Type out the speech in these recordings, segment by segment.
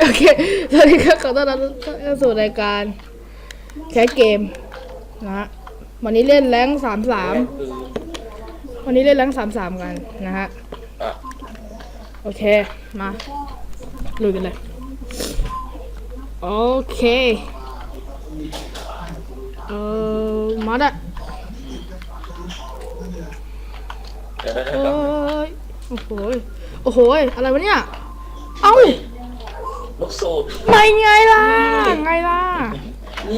โอเคสวัสดีครับขอต้อนรับเข้าสู่รายการแคสเกมนะฮะวันนี้เล่นแรงสามสามวันนี้เล่นแรงสามสามกันนะฮะโอเคมาลุยกันเลย โอเค เออมาด้เดี๋ยวได้เอ้ยโอ้โหโอ้โหอะไรวะเนี่ย เอ้า ลูกสูบไม่ไงล่ะ ไงล่ะ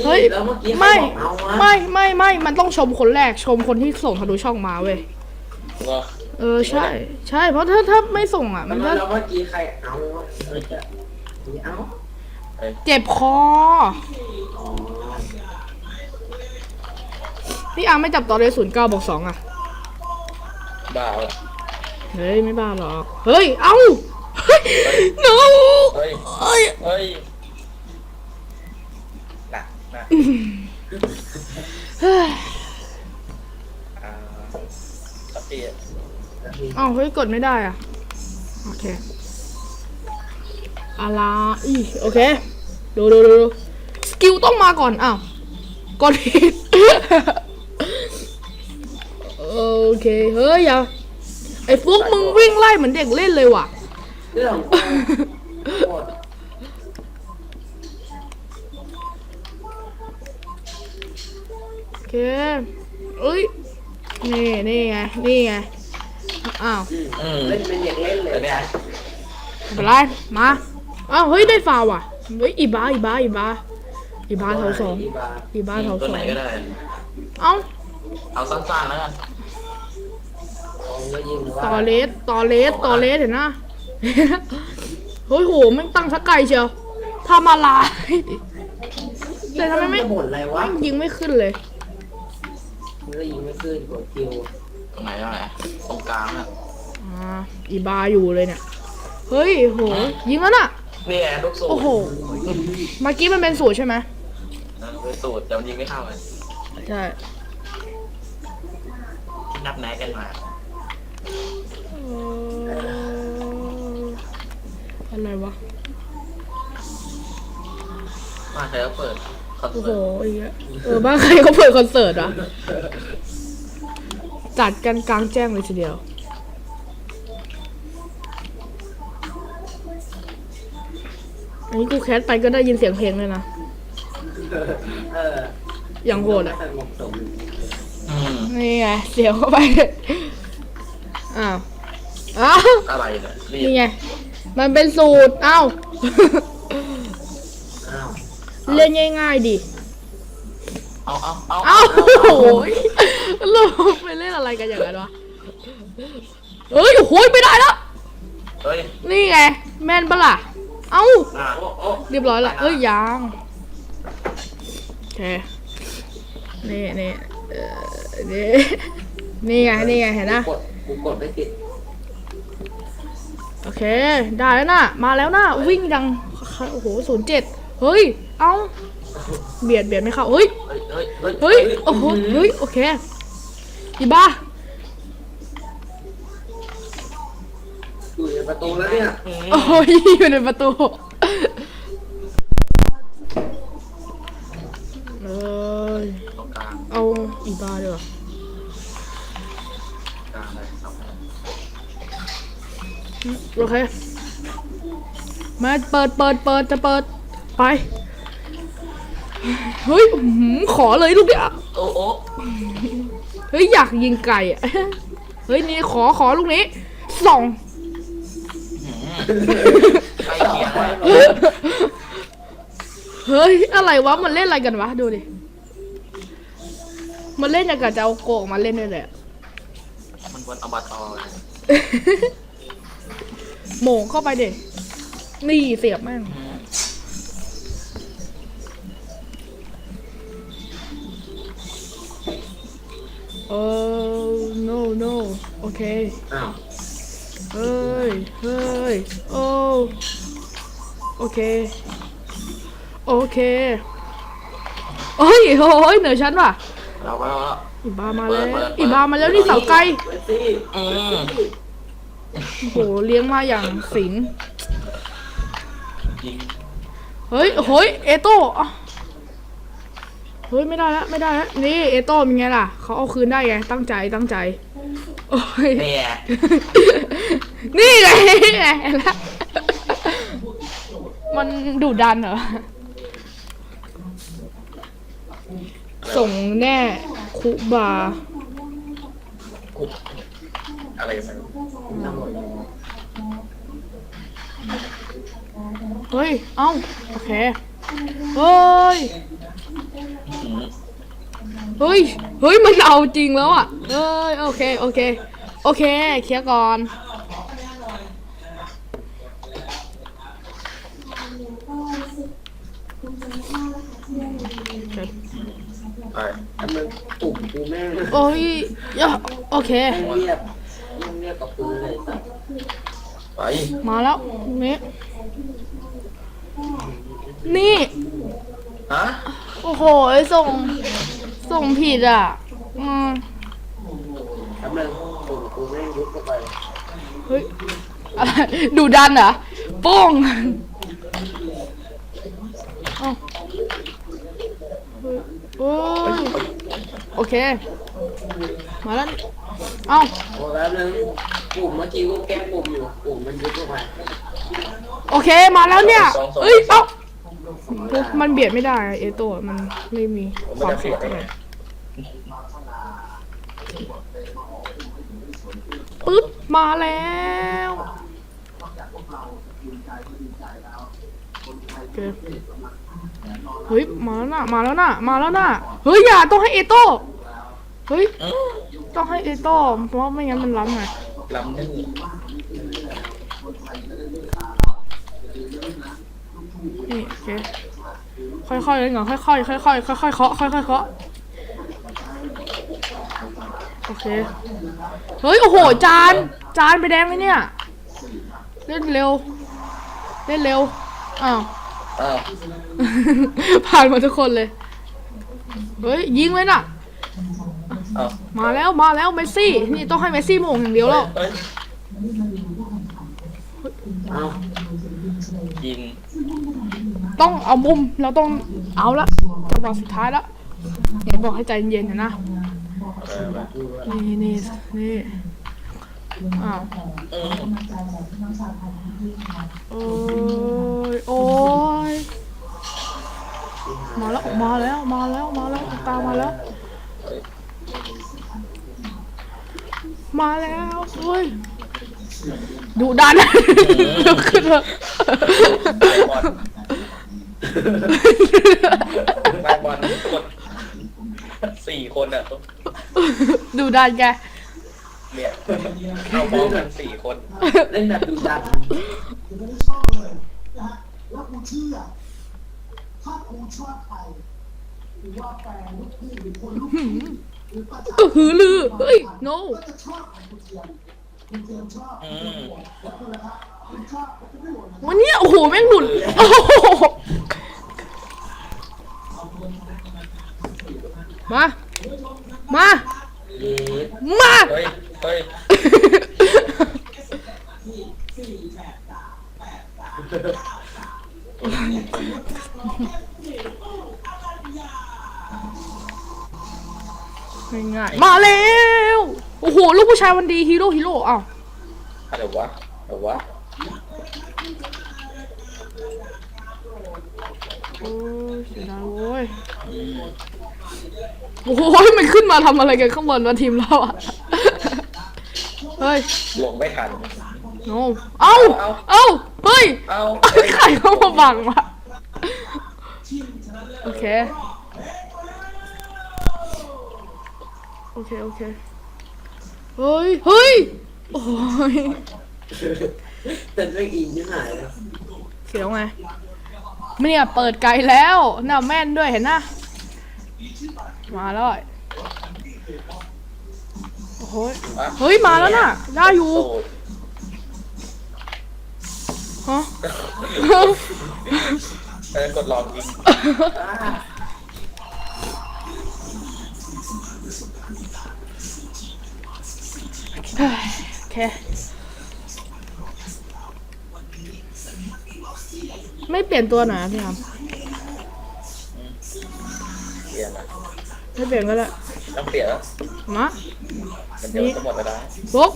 เฮ้ย แล้วเมื่อกี้ใครไม่ บอกเอาวะไม่ ไม่ ไม่ มันต้องชมคนแรก ชมคนที่ส่งทะลุช่องมาเว้ย เหรอเออ ใช่ ใช่ เพราะถ้าถ้าไม่ส่งอะ มันแล้ก็วเมื่อกี้ใครเอาวะเออจะเอาเจ็บคอ อ๋อพี่อาร์มไม่จับต่อเลยศูนย์เก้าบอกสองอะ บ้าเหรอเฮ้ย ไม่บ้าหรอก เฮ้ย เอ้าเฮ้ย no เฮ้ย เอ้ยเฮ้ยหนักหนักเฮ้ยอ่าสปีดเอ้าเฮ้ยกดไม่ได้อะ โอเคอะไรอีโอเค ดูดูดูดูสกิลต้องมาก่อน อ้าวกดผิด โอเค เฮ้ยอย่าไอ้ฟุกมึงวิ่งไล่เหมือนเด็กเล่นเลยว่ะ เรื่องของกูโคตรโอเคเอ้ย นี่ นี่ไง นี่ไง อ้าวอืมเล่นเป็นเด็กเล่นเลยแต่เนี่ยไม่เป็นไรมา อ้าว เฮ้ย ได้ฟาวว่ะ เฮ้ย อีบาอีบาอีบาอีบาแถวสองอีบาอีบาแถวตัวสอไหนงก็ได้ เอ้า เอาสั้นๆแล้วกัน ของก็ยิงว่า ต่อเลส ต่อเลส ต่อเลส เห็นนะ เฮ้ยโหแม่งตั้งสักไกลเชียวทำอะไรแต่ทำไมไม่จะบ่นอะไรวะแม่งยิงไม่ขึ้นเลย มันก็ยิงไม่ขึ้นกดคิวตรงไหนตรงไหนตรงกลางอะอ่าอีบาอยู่เลยเนี่ย เฮ้ยโหยิงแล้วน่ะนี่ไงลูกสูบโอ้โหเมื่อกี้มันเป็นสูตรใช่ไหมนั่นคือสูตรแต่มันยิงไม่เข้าเลยใช่ที่นับแนะกันมา อะไรวะมาเธอก็เปิดคอนโอ้เสิโหร์ตอีกแล้วเออบ้านใครเขาเปิดคอนเสิร์ตอะจัดกันกลางแจ้งเลยทีเดียว อันนี้กูแคสไปก็ได้ยินเสียงเพลงเลยนะเอออย่างโหดอะ สงบสมอืมนี่ไงเสียงเข้าไป อ้าว อ้าว อะไรเนี่ยรีบนี่ไง มันเป็นสูตรอ้าวอ้าวเล่นง่ายๆดิ เอาเอาเอาเอ้าโอ้โหเราไปเล่นอะไรกันอย่างนั้นวะเอ้ยโอ้โหไม่ได้แล้ว เฮ้ยนี่ไง แม่นปะล่ะ เอ้า อะโอ้โอ้เรียบร้อยละ เอ้ยยังโอเค นี่นี่เอ่อนี่นี่ไง นี่ไง เห็นนะ กดกูกดไม่ติดโอ เค ได้แล้วนะมาแล้วนะวิ่งดังโอ้โหศูนย์เจ็ดเฮ้ย เอ้า เบียดเบียดไม่เข้า เฮ้ย เฮ้ยเฮ้ยเฮ้ยเฮ้ยโอ้โห เฮ้ย โอเค อีบ้าอยู่ในประตูแล้วเนี่ยอืมโอ้ยอยู่ในประตู เอ้ยตรงกลางเอาอีบ้าดีกว่า โอเค มาเปิดเปิดเปิดจะเปิดไป เฮ้ยหือขอเลยลูกเดียวโอ้โอ้เฮ้ย อยากยิงไก่อะเฮ้ย นี่ขอขอลูกนี้สองเคียงมากเฮ้ย อะไรวะ มันเล่นอะไรกันวะ ดูดิ มันเล่นอย่างกับจะเอาโกะมาเล่นด้วยเลยอะมันบนอบต โหมงเข้าไปเด็นี่เสียบแม่งอืมเออ no no โอเค อ้าวเฮ้ย เฮ้ย โอ้ โอเค โอเคเฮ้ยโอ้ยเหนือชั้นว่ะ เราก็อีบามาแล้วเปิดเปิดอีบามาแล้วนี่เสาไกลเปิดสิอืม โอ้โหเลี้ยงมาอย่างสิงยิงเฮ้ยเฮ้ยเอโต้อะเฮ้ยไม่ได้ละไม่ได้ละนี่เอโต้เป็นไงล่ะเขาเอาคืนได้ไงตั้งใจตั้งใจโอ้ยเนี่ยนี่ไงนี่ไงละมันดุดันเหรอส่งแน่คุบา กุดอะไรมันทั้งหมดเฮ้ย เอ้า โอเค เฮ้ย อืมเฮ้ย เฮ้ย มันเอาจริงแล้วอะ เฮ้ย โอเค โอเค โอเค เคลียร์ก่อน ไปทำไมปุ่มกูแม่งโอ้ยเอ้อโอเคแม่งเรียบแม่งเรียบกับปืนเลยสัตว์ไปมาแล้วนี่นี่ ฮะโอ้โห ส่ง ส่งผิดอะอืมทำไมปุ่มกูแม่งยุบเข้าไปเฮ้ย อะไร ดูดันเหรอโป้งเอ้าเฮ้ย โอ้ยโอเค มาแล้วนี่เอ้าโอ้แป๊บนึงปุ่มเมื่อกี้กูแก้ปุ่มอยู่ ปุ่มมันยุบเข้าไปโอเคมาแล้วเนี่ยเอ้ยเอ้ามันเบียดไม่ได้อะเอโต้อะมันไม่มีผมคไม่วามได้แข็เสีงยแกเลร่ยงปึ๊บมาแล้วโอเค เฮ้ยมาแล้วน่ะมาแล้วน่ะมาแล้วน่ะเฮ้ยอย่าต้องให้เอโต้เฮ้ยต้องให้เอโต้เพราะไม่งั้นมันล้ำไงลำนึงนี่โอเคค่อยๆเลยเหรอค่อยๆค่อยๆค่อยๆเคาะค่อยๆเคาะโอเคเฮ้ยโอ้โหจานจานไปแดงเลยเนี่ยเล่นเร็วเล่นเร็วอ้าว อ้าวผ่านหมาทุกคนเลย เฮ้ยยิงเลยน่ะอ้าวมาแล้วมาแล้วเมสซี่ นี่ต้องให้เมสซี่โมงอย่างเดียวแล้วเฮ้ยเอ้ายิงต้องเอามุมเราต้องเอาละจังหวะสุดท้ายแล้วเห็นบอกให้ใจเย็นๆนะนะเออไปนี่นี่นี่อ้าวอืม โอ้ยโอ้ยมาแล้วมาแล้ว มาแล้ว มาแล้วตามมาแล้ว มาแล้วเฮ้ยดูดันลุกขึ้นเถอะไปบอลไปบอลกดสี่คนอะดูดันแก เนี่ยเอาพร้อมกันสี่คน เล่นแบบดูดันแล้วกูเชื่อถ้ากูชอบใครหรือว่าแฟนลูกพี่หรือคนลูกพี่หรือประชาเออหือลือเฮ้ย no ก็จะชอบของคุณเทียมคุณเทียมชอบอืมขอบคุณนะครับคุณชอบคุณไม่หวงนะวันนี้โอ้โหแม่งหลุดโอ้โหมา มาเย็ดมา เฮ้ย เฮ้ยง่ายๆมาแล้ว โอ้โห ลูกผู้ชายวันดีฮีโร่ฮีโร่อ้าวอะไรวะอะไรวะโอ้ยเสียดายโว้ย โอ้โหมันขึ้นมาทำอะไรกันข้างบนวะทีมเราอะ เฮ้ยลงไม่ทันโนเอ้าเอ้าเฮ้ยเอาใครเข้ามาบังวะโอเค โอเค โอเค เฮ้ย เฮ้ย โอ้ยแต่ไม่อินที่ไหนเลยเสียวไงเนี่ยเปิดไกลแล้วหน้าแม่นด้วยเห็นนะมาแล้ว โอ้โหยเฮ้ยมาแล้วน่ะได้อยู่โสดฮะเออกดลองยิงเฮ้ยโอเคไม่เปลี่ยนตัวหน่อยอะพี่ครับเปลี่ยนนะไม่เปลี่ยนก็ได้ ต้องเปลี่ยนแล้วมามันเดี๋ยวจะหมดเวลาปุ๊บ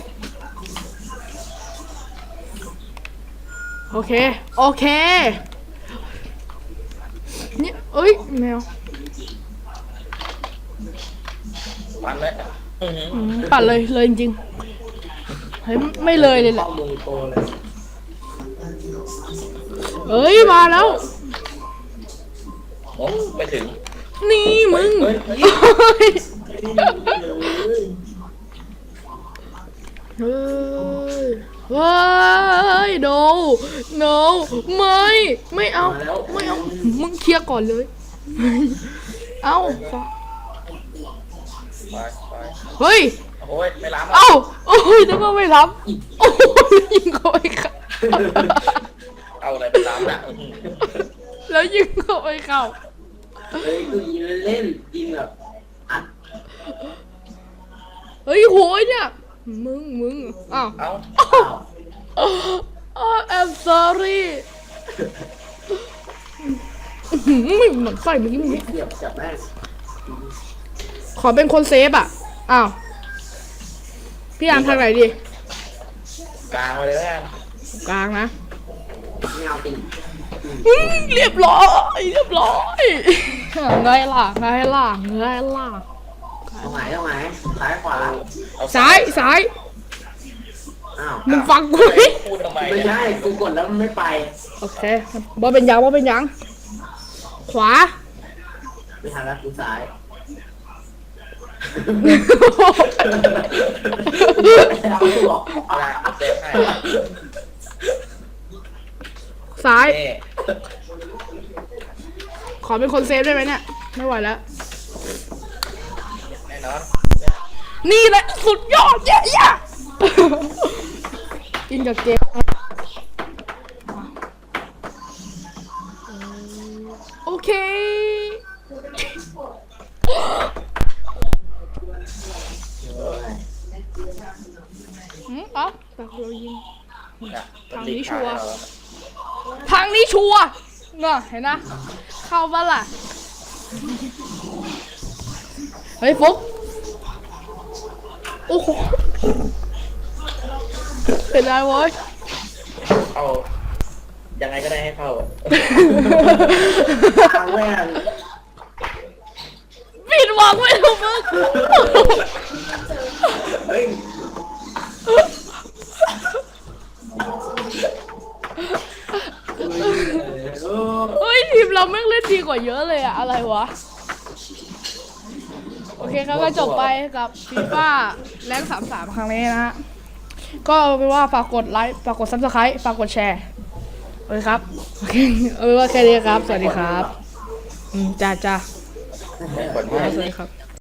โอเค โอเคเนี่ยเอ้ยแมวปันเลยอื้อหืออืมปัดเลยเลยจริงๆเฮ้ยไม่เลยเลยแหข้อละมือโตเลยเอ้ยมาแล้ว โอ้ไม่ถึงนี่มึงเฮ้ยเฮ้ยเฮ้ย เฮ้ย no no ไม่ ไม่เอามาแล้วไม่เอา มึงเคลียร์ก่อนเลย เอาไปไปเฮ้ย โอ้ยไม่ล้ำเอ้าโอ้ยนึกว่าไม่รับโอ้ยยิงเข้าไปเข้าเอาอะไรไปล้ำนะอื้อหือแล้วยิงเข้าไปเข้าเฮ้ยคือยิงเล่นๆยิงแบบอัด เฮ้ยโหยเนี่ย มึงมึงอ้าว เอาอ้าว oh I'm sorry อื้อหือไม่เหมือนไฟเมื่อกี้มึงเสียบจับแม่งขอเป็นคนเซฟอะ อ้าว พี่อามทางไหนดี กลางไปเลยแล้วกันกลางนะ ไม่เอาติงอื้อเรียบร้อย เรียบร้อย ไงล่ะ ไงล่ะ ไงล่ะตรง ไหนตรงไหนซ้ายขวาเอาซ้ายซ้ายอ้าวมึงฟังกูไหมพูดทำไมไม่เนี่ยใช่กูกดแล้วมันไม่ไป โอเคบ่เป็นยังบ่เป็นยัง ขวา ไม่ทันแล้วกูซ้ายเอากูบอกเอาละเซฟให้ซ้ายเน่ขอเป็นคนเซฟได้ไหมเนี่ย ไม่ไหวแล้ว แน่นอนนี่แหละสุดยอดเย้ยะกินกับเจมโอเค อืมเอะแต่เรายิงน่ะทางนี้ชัวร์เอาละทางนี้ชัวร์เนอะเห็นนะ เข้าบ้านล่ะเฮ้ยฟุกโอ้โหเป็นไรวะเอายังไงก็ได้ให้เข้าอะทางแม่งผิดหวังไม่ถูกมึงเฮ้ยเออเฮ้ยทีมเราแม่งเล่นดีกว่าเยอะเลยอะอะไรวะโอ เคครับก็จบไปกับฟีฟ่าแรงสามสามครั้งนี้นะฮะก็เอาเป็นว่าฝากกดไลค์ฝากกดซับสไครต์ฝากกดแชร์โอเคครับโอเคเอาเป็นว่าแค่นี้ครับ สวัสดีครับอืมจ้าจ้าสวัสดีครับ